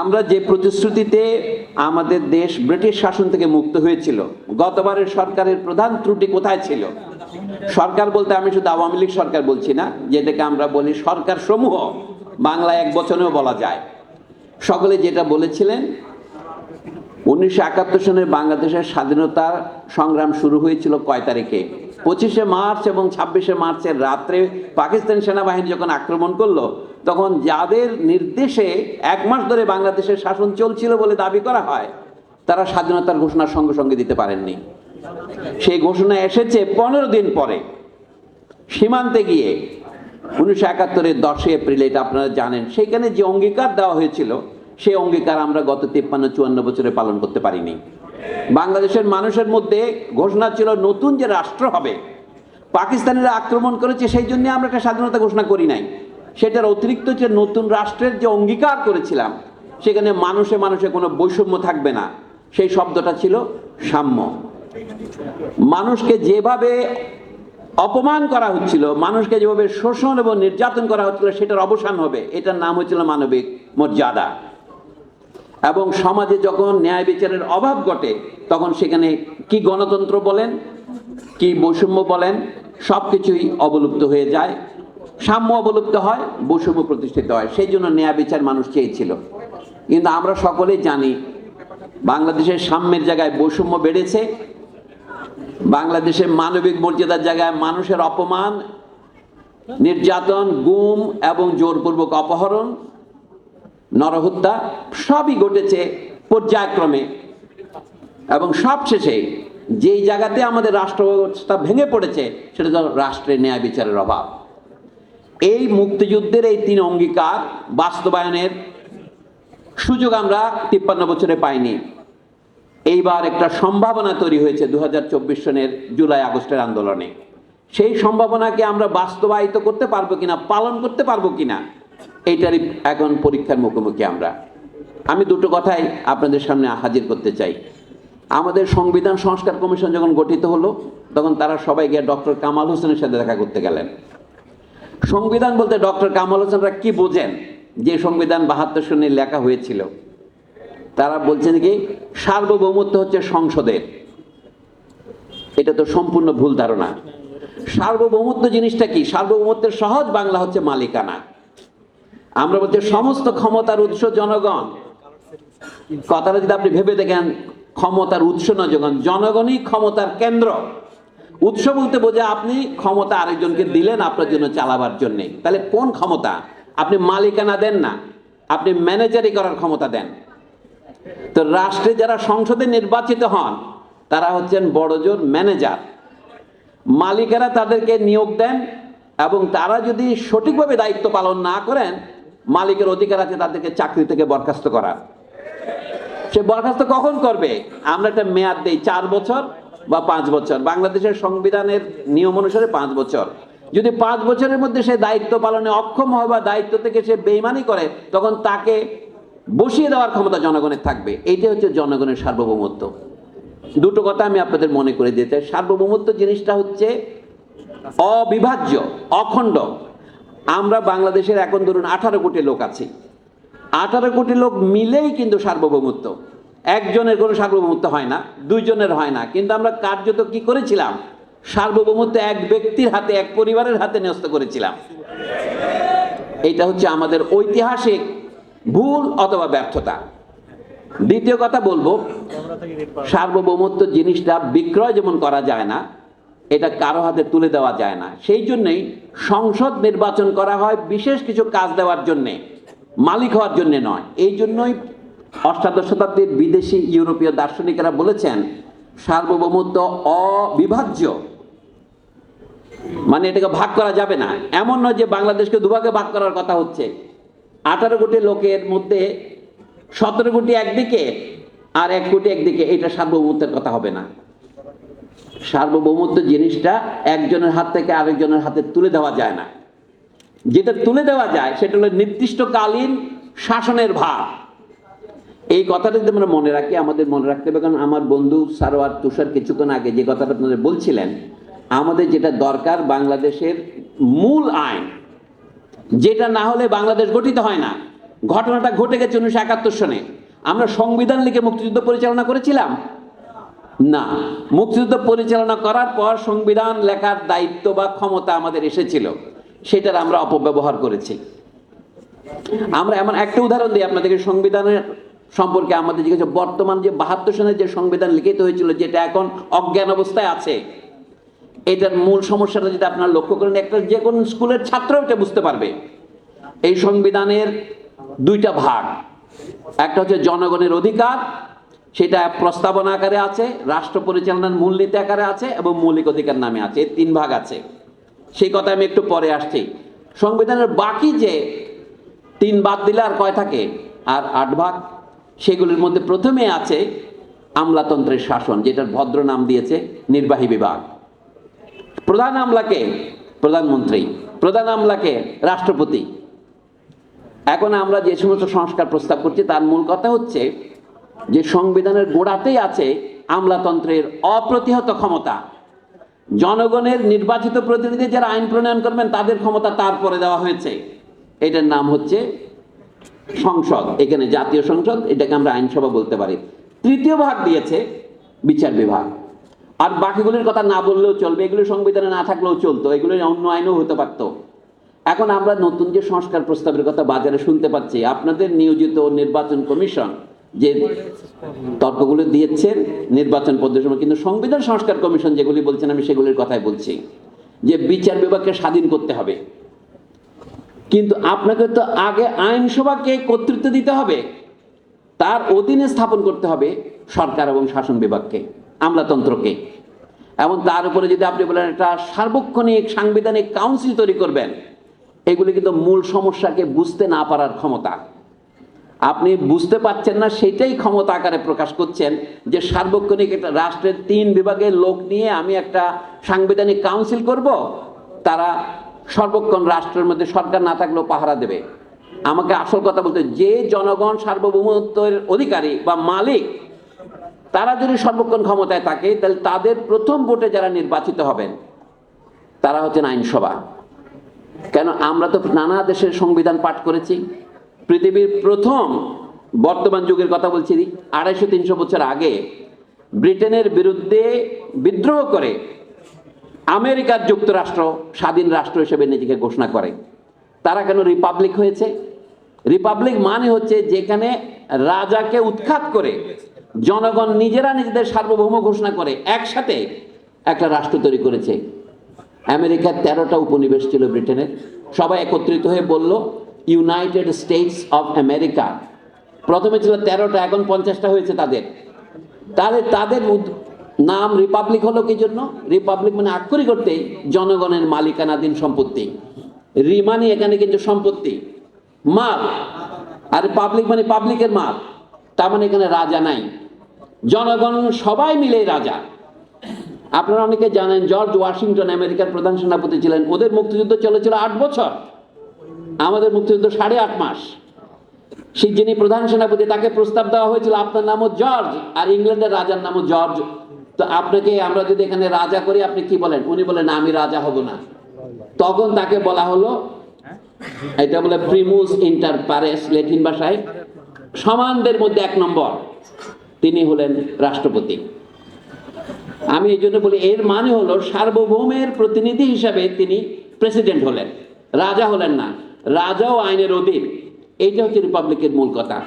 আমরা যে প্রতিশ্রুতিতে আমাদের দেশ ব্রিটিশ শাসন থেকে মুক্ত হয়েছিল, গতবারের সরকারের প্রধান ত্রুটি কোথায় ছিল? সরকার বলতে আমি শুধু আওয়ামী লীগ সরকার বলছি না, যেটাকে আমরা বলি সরকার সমূহ বাংলা এক বচনেও বলা যায়। সকলে যেটা বলেছিলেন, উনিশশো একাত্তর সনে বাংলাদেশের স্বাধীনতা সংগ্রাম শুরু হয়েছিল কয় তারিখে? পঁচিশে মার্চ এবং ছাব্বিশে মার্চের রাত্রে পাকিস্তান সেনাবাহিনী যখন আক্রমণ করল, তখন যাদের নির্দেশে এক মাস ধরে বাংলাদেশের শাসন চলছিল বলে দাবি করা হয়, তারা স্বাধীনতার ঘোষণার সঙ্গে সঙ্গে দিতে পারেননি। সেই ঘোষণা এসেছে পনেরো দিন পরে। সীমান্তে গিয়ে উনিশশো একাত্তরের দশই এপ্রিল, এটা আপনারা জানেন, সেখানে যে অঙ্গীকার দেওয়া হয়েছিল, সেই অঙ্গীকার আমরা গত তিপ্পান্ন চুয়ান্ন বছরে পালন করতে পারিনি। বাংলাদেশের মানুষের মধ্যে ঘোষণা ছিল নতুন যে রাষ্ট্র হবে। পাকিস্তানিরা আক্রমণ করেছে, সেই জন্য আমরা একটা স্বাধীনতা ঘোষণা করি নাই। সেটার অতিরিক্ত যে নতুন রাষ্ট্রের যে অঙ্গীকার করেছিলাম, সেখানে মানুষে মানুষে কোনো বৈষম্য থাকবে না। সেই শব্দটা ছিল সাম্য। মানুষকে যেভাবে অপমান করা হচ্ছিল, মানুষকে যেভাবে শোষণ এবং নির্যাতন করা হচ্ছিল, সেটার অবসান হবে। এটার নাম হচ্ছিল মানবিক মর্যাদা। এবং সমাজে যখন ন্যায় বিচারের অভাব ঘটে, তখন সেখানে কি গণতন্ত্র বলেন, কি বৈষম্য বলেন সব কিছুই অবলুপ্ত হয়ে যায়। সাম্য অবলুপ্ত হয়, বৈষম্য প্রতিষ্ঠিত হয়। সেই জন্য ন্যায় বিচার মানুষ চেয়েছিল। কিন্তু আমরা সকলেই জানি, বাংলাদেশের সাম্যের জায়গায় বৈষম্য বেড়েছে। বাংলাদেশের মানবিক মর্যাদার জায়গায় মানুষের অপমান, নির্যাতন, গুম এবং জোরপূর্বক অপহরণ নরহত্যা সবই ঘটেছে পর্যায়ক্রমে। এবং সবশেষে যেই জায়গাতে আমাদের রাষ্ট্র ব্যবস্থা ভেঙে পড়েছে, সেটা হলো রাষ্ট্রের ন্যায় বিচারের অভাব। এই মুক্তিযুদ্ধের এই তিন অঙ্গীকার বাস্তবায়নের সুযোগ আমরা তিপ্পান্ন বছরে পাইনি। এইবার একটা সম্ভাবনা তৈরি হয়েছে দু হাজার চব্বিশ সনের জুলাই আগস্টের আন্দোলনে। সেই সম্ভাবনাকে আমরা বাস্তবায়িত করতে পারব কিনা, পালন করতে পারব কিনা এইটারই এখন পরীক্ষার মুখোমুখি আমরা। আমি দুটো কথাই আপনাদের সামনে হাজির করতে চাই। আমাদের সংবিধান সংস্কার কমিশন যখন গঠিত হলো, তখন তারা সবাই গিয়ে ডক্টর কামাল হোসেনের সাথে দেখা করতে গেলেন। সংবিধান বলতে ডক্টর কামাল হোসেনরা কি বোঝেন? যে সংবিধান বাহাত্তর সনে লেখা হয়েছিল। তারা বলছেন কি, সার্বভৌমত্ব হচ্ছে সংসদের। এটা তো সম্পূর্ণ ভুল ধারণা। সার্বভৌমত্ব জিনিসটা কি? সার্বভৌমত্বের সহজ বাংলা হচ্ছে মালিকানা। আমরা বলছি সমস্ত ক্ষমতার উৎস জনগণ। কথাটা যদি আপনি ভেবে দেখেন, ক্ষমতার উৎস না জনগণ, জনগণই ক্ষমতার কেন্দ্র। উৎস বলতে বোঝে আপনি ক্ষমতা আরেকজনকে দিলেন আপনার জন্য চালাবার জন্য। তাহলে কোন ক্ষমতা? আপনি মালিকানা দেন না, আপনি ম্যানেজারি করার ক্ষমতা দেন। তো রাষ্ট্রে যারা সংসদে নির্বাচিত হন, তারা হচ্ছেন বড়জোর ম্যানেজার। মালিকেরা তাদেরকে নিয়োগ দেন এবং তারা যদি সঠিকভাবে দায়িত্ব পালন না করেন মালিকের অধিকার আছে তাদেরকে চাকরি থেকে বরখাস্ত করার। সে বরখাস্ত কখন করবে? আমরা একটা মেয়াদ দেই, চার বছর বা পাঁচ বছর। বাংলাদেশের সংবিধানের নিয়ম অনুসারে পাঁচ বছর। যদি পাঁচ বছরের মধ্যে সে দায়িত্ব পালনে অক্ষম হয় বা দায়িত্ব থেকে সে বেইমানি করে, তখন তাকে বসিয়ে দেওয়ার ক্ষমতা জনগণের থাকবে। এইটা হচ্ছে জনগণের সার্বভৌমত্ব। দুটো কথা আমি আপনাদের মনে করে দিতে চাই। সার্বভৌমত্ব জিনিসটা হচ্ছে অবিভাজ্য, অখণ্ড। আমরা বাংলাদেশের এখন ধরুন আঠারো কোটি লোক আছি। আঠারো কোটি লোক মিলেই কিন্তু সার্বভৌমত্ব। একজনের কোনো সার্বভৌমত্ব হয় না, দুইজনের হয় না। কিন্তু আমরা কার্যত কি করেছিলাম? সার্বভৌমত্ব এক ব্যক্তির হাতে, এক পরিবারের হাতে ন্যস্ত করেছিলাম। এটা হচ্ছে আমাদের ঐতিহাসিক ভুল অথবা ব্যর্থতা। দ্বিতীয় কথা বলব, সার্বভৌমত্ব জিনিসটা বিক্রয় যেমন করা যায় না এটা কারও হাতে তুলে দেওয়া যায় না। সেই জন্যই সংসদ নির্বাচন করা হয় বিশেষ কিছু কাজ দেওয়ার জন্যে, মালিক হওয়ার জন্যে নয়। এই জন্যই অষ্টাদশ শতাব্দীর বিদেশি ইউরোপীয় দার্শনিকেরা বলেছেন, সার্বভৌমত্ব অবিভাজ্য। মানে এটাকে ভাগ করা যাবে না। এমন নয় যে বাংলাদেশকে দুভাগে ভাগ করার কথা হচ্ছে। আঠারো কোটি লোকের মধ্যে সতেরো কোটি একদিকে আর এক কোটি একদিকে এটা সার্বভৌমত্বের কথা হবে না। সার্বভৌমত্ব জিনিসটা একজনের হাত থেকে আরেকজনের হাতে তুলে দেওয়া যায় না। যেটা তুলে দেওয়া যায় সেটা হলো নির্দিষ্টকালীন শাসনের ভার। এই কথাটা যদি আমরা মনে রাখি, আমাদের মনে রাখতে হবে, কারণ আমার বন্ধু সারোয়ার তুষার কিছুক্ষণ আগে যে কথাটা আপনাদের বলছিলেন, আমাদের যেটা দরকার বাংলাদেশের মূল আইন, যেটা না হলে বাংলাদেশ গঠিত হয় না। ঘটনাটা ঘটে গেছে উনিশশো একাত্তর সনে। আমরা সংবিধান লিখে মুক্তিযুদ্ধ পরিচালনা করেছিলাম না। মুক্তিযুদ্ধ পরিচালনা করার পর সংবিধান লেখার দায়িত্ব বা ক্ষমতা আমাদের এসেছিল, সেটার আমরা অপব্যবহার করেছি। আমরা এমন একটা উদাহরণ দিই আপনাদেরকে, সংবিধানের সম্পর্কে আমাদের জিজ্ঞাসা, বর্তমান যে বাহাত্তর সনের যে সংবিধান লিখিত হয়েছিল, যেটা এখন অজ্ঞান অবস্থায় আছে, এটার মূল সমস্যাটা যদি আপনারা লক্ষ্য করেন, একটা যে কোনো স্কুলের ছাত্র এটা বুঝতে পারবে। এই সংবিধানের দুইটা ভাগ, একটা হচ্ছে জনগণের অধিকার সেটা প্রস্তাবনা আকারে আছে, রাষ্ট্র পরিচালনার মূলনীতি আকারে আছে এবং মৌলিক অধিকার নামে আছে তিন ভাগ আছে। সেই কথা আমি একটু পরে আসছি। সংবিধানের বাকি যে তিন বাদ দিলে আর কয় থাকে? আর আট ভাগ? সেগুলির মধ্যে প্রথমে আছে আমলাতন্ত্রের শাসন, যেটার ভদ্র নাম দিয়েছে নির্বাহী বিভাগ। প্রধান আমলাকে প্রধানমন্ত্রী। প্রধান আমলাকে রাষ্ট্রপতি। এখন আমরা যে সমস্ত সংস্কার প্রস্তাব করছি, তার মূল কথা হচ্ছে যে সংবিধানের গোড়াতেই আছে আমলাতন্ত্রের অপ্রতিহত ক্ষমতা। জনগণের নির্বাচিত প্রতিনিধি যারা আইন প্রণয়ন করবেন, তাদের ক্ষমতা তারপরে দেওয়া হয়েছে। এটার নাম হচ্ছে সংসদ। এখানে জাতীয় সংসদ, এটাকে আমরা আইনসভা বলতে পারি। তৃতীয় ভাগ দিয়েছে বিচার বিভাগ। আর বাকিগুলির কথা না বললেও চলবে। এগুলো সংবিধানে না থাকলেও চলতো। এগুলো অন্য আইনও হতে পারতো। এখন আমরা নতুন যে সংস্কার প্রস্তাবের কথা বাজারে শুনতে পাচ্ছি, আপনাদের নিয়োজিত নির্বাচন কমিশন যে তর্কগুলো দিয়েছেন নির্বাচন পদ্ধতির সময় কিন্তু সংবিধান সংস্কার কমিশন যেগুলি বলছেন, আমি সেগুলির কথাই বলছি যে বিচার বিভাগকে স্বাধীন করতে হবে। কিন্তু আপনাকে তো আগে আইনসভাকে কর্তৃত্ব দিতে হবে, তার অধীনে স্থাপন করতে হবে সরকার এবং শাসন বিভাগকে, আমলাতন্ত্রকে। এবং তার উপরে যদি আপনি বলেন একটা সার্বক্ষণিক সাংবিধানিক কাউন্সিল তৈরি করবেন, এগুলি কিন্তু মূল সমস্যাকে বুঝতে না পারার ক্ষমতা। আপনি বুঝতে পারছেন না, সেটাই ক্ষমতা আকারে প্রকাশ করছেন যে সার্বক্ষণিক একটা রাষ্ট্রের তিন বিভাগের লোক নিয়ে আমি একটা সাংবিধানিক কাউন্সিল করব, তারা সর্বক্ষণ রাষ্ট্রের মধ্যে সরকার না থাকলেও পাহারা দেবে। আমাকে আসল কথা বলতে, যে জনগণ সার্বভৌমত্বের অধিকারী বা মালিক, তারা যদি সর্বক্ষণ ক্ষমতায় থাকে, তাহলে তাদের প্রথম ভোটে যারা নির্বাচিত হবেন, তারা হচ্ছেন আইনসভা। কেন, আমরা তো নানা দেশের সংবিধান পাঠ করেছি পৃথিবীর প্রথম বর্তমান যুগের কথা বলছি আড়াইশো তিনশো বছর আগে ব্রিটেনের বিরুদ্ধে বিদ্রোহ করে আমেরিকার যুক্তরাষ্ট্র, স্বাধীন রাষ্ট্র হিসেবে নিজেকে ঘোষণা করে। তারা কেন রিপাবলিক হয়েছে? রিপাবলিক মানে হচ্ছে যেখানে রাজাকে উৎখাত করে, জনগণ নিজেরা নিজেদের সার্বভৌম ঘোষণা করে, একসাথে একটা রাষ্ট্র তৈরি করেছে। আমেরিকার তেরোটা উপনিবেশ ছিল ব্রিটেনের। সবাই একত্রিত হয়ে বলল ইউনাইটেড স্টেটস অফ আমেরিকা প্রথমে ছিল তেরোটা, এখন পঞ্চাশটা হয়েছে তাদের। তাহলে তাদের নাম রিপাবলিক হলো কি জন্য? রিপাবলিক মানে আক্ষরিক করতে জনগণের মালিকানাধীন সম্পত্তি। রি মানে এখানে কিন্তু সম্পত্তি। মাল। আর পাবলিক মানে পাবলিকের মাল। তার মানে এখানে রাজা নাই। জনগণ সবাই মিলে রাজা। আপনারা অনেকে জানেন, জর্জ ওয়াশিংটন আমেরিকার প্রধান সেনাপতি ছিলেন। ওদের মুক্তিযুদ্ধ চলেছিল আট বছর। আমাদের মুক্তিযুদ্ধ সাড়ে আট মাস। সেই যিনি প্রধান সেনাপতি, তাকে প্রস্তাব দেওয়া হয়েছিল, আপনার নামও জর্জ আর ইংল্যান্ডের রাজার নামও জর্জ। তো আপনাকে আমরা যদি এখানে রাজা করি, আপনি কি বলেন? উনি বলেন, আমি রাজা হব না। তখন তাকে বলা হলো, এটা বলে প্রিমুস ইন্টার পারেস লেটিন ভাষায়, সমানদের মধ্যে এক নম্বর। তিনি হলেন রাষ্ট্রপতি। আমি এই জন্য বলি, এর মানে হলো সার্বভৌমের প্রতিনিধি হিসাবে তিনি প্রেসিডেন্ট হলেন, রাজা হলেন না। রাজাও আইনের অধীন। এইটা হচ্ছে রিপাবলিকের মূল কথা।